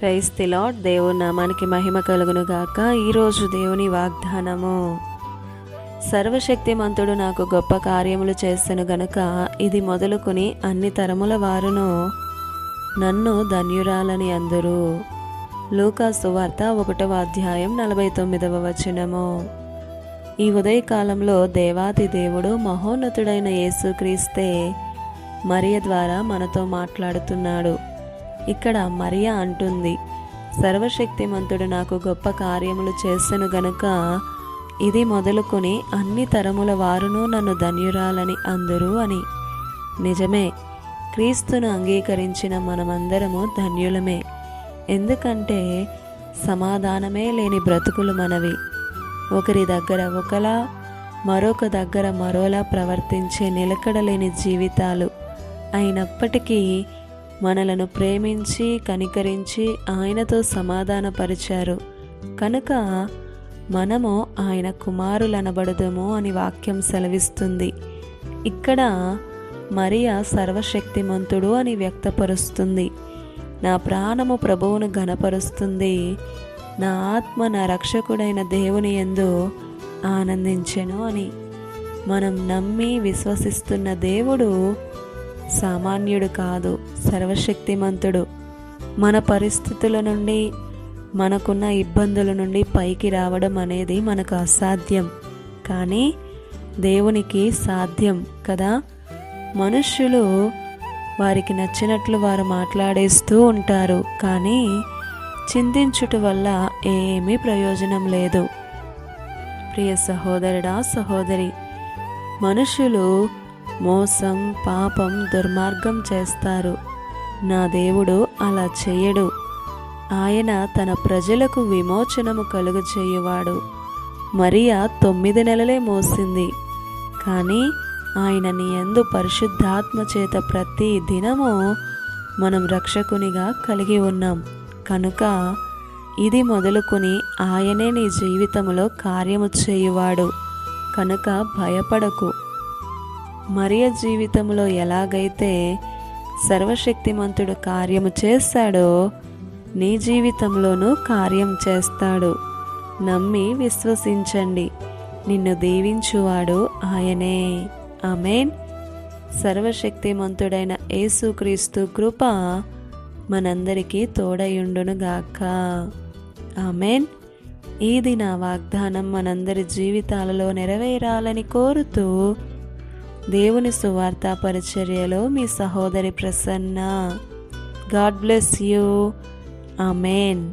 క్రైస్ lord దేవుని నామానికి మహిమ కలుగును గాక ఈరోజు దేవుని వాగ్దానము. సర్వశక్తిమంతుడు నాకు గొప్ప కార్యములు చేసెను గనుక ఇది మొదలుకొని అన్ని తరముల వారును నన్ను ధన్యురాలని అందరూ. లూకా సువార్త ఒకటవ అధ్యాయం నలభై తొమ్మిదవ వచనము. ఈ ఉదయకాలంలో దేవాది దేవుడు మహోన్నతుడైన యేసుక్రీస్తే మరియ ద్వారా మనతో మాట్లాడుతున్నాడు. ఇక్కడ మరియ అంటుంది సర్వశక్తిమంతుడు నాకు గొప్ప కార్యములు చేసెను గనుక ఇది మొదలుకొని అన్ని తరముల వారును నన్ను ధన్యురాలని అందరూ అని. నిజమే క్రీస్తును అంగీకరించిన మనమందరము ధన్యులమే. ఎందుకంటే సమాధానమే లేని బ్రతుకులు మనవి. ఒకరి దగ్గర ఒకలా మరొక దగ్గర మరోలా ప్రవర్తించే నిలకడలేని జీవితాలు అయినప్పటికీ మనలను ప్రేమించి కనికరించి ఆయనతో సమాధానపరిచారు. కనుక మనము ఆయన కుమారులనబడదము అని వాక్యం సెలవిస్తుంది. ఇక్కడ మరియా సర్వశక్తిమంతుడు అని వ్యక్తపరుస్తుంది. నా ప్రాణము ప్రభువును ఘనపరుస్తుంది. నా ఆత్మ నా రక్షకుడైన దేవుని ఎందు ఆనందించెను అని. మనం నమ్మి విశ్వసిస్తున్న దేవుడు సామాన్యుడు కాదు సర్వశక్తిమంతుడు. మన పరిస్థితుల నుండి మనకున్న ఇబ్బందుల నుండి పైకి రావడం అనేది మనకు అసాధ్యం. కానీ దేవునికి సాధ్యం కదా? మనుష్యులు వారికి నచ్చినట్లు వారు మాట్లాడేస్తూ ఉంటారు. కానీ చింతించుట వల్ల ఏమీ ప్రయోజనం లేదు. ప్రియ సహోదరుడా సహోదరి మనుషులు మోసం పాపం దుర్మార్గం చేస్తారు. నా దేవుడు అలా చేయడు. ఆయన తన ప్రజలకు విమోచనము కలుగు చేయువాడు మరియా తొమ్మిది నెలలే మోసింది. కానీ ఆయన నీ యందు పరిశుద్ధాత్మ చేత ప్రతి దినము మనం రక్షకునిగా కలిగి ఉన్నాం. కనుక ఇది మొదలుకొని ఆయనే నీ జీవితంలో కార్యము చేయువాడు. కనుక భయపడకు. మరియ జీవితంలో ఎలాగైతే సర్వశక్తిమంతుడు కార్యము చేస్తాడో నీ జీవితంలోనూ కార్యం చేస్తాడు. నమ్మి విశ్వసించండి. నిన్ను దీవించువాడు ఆయనే. ఆమెన్. సర్వశక్తిమంతుడైన యేసుక్రీస్తు కృప మనందరికీ తోడయుండునుగాక. ఆమెన్. ఇది నా వాగ్దానం మనందరి జీవితాలలో నెరవేరాలని కోరుతూ దేవుని సువార్త పరిచర్యలో మీ సహోదరి Prasanna. God bless you amen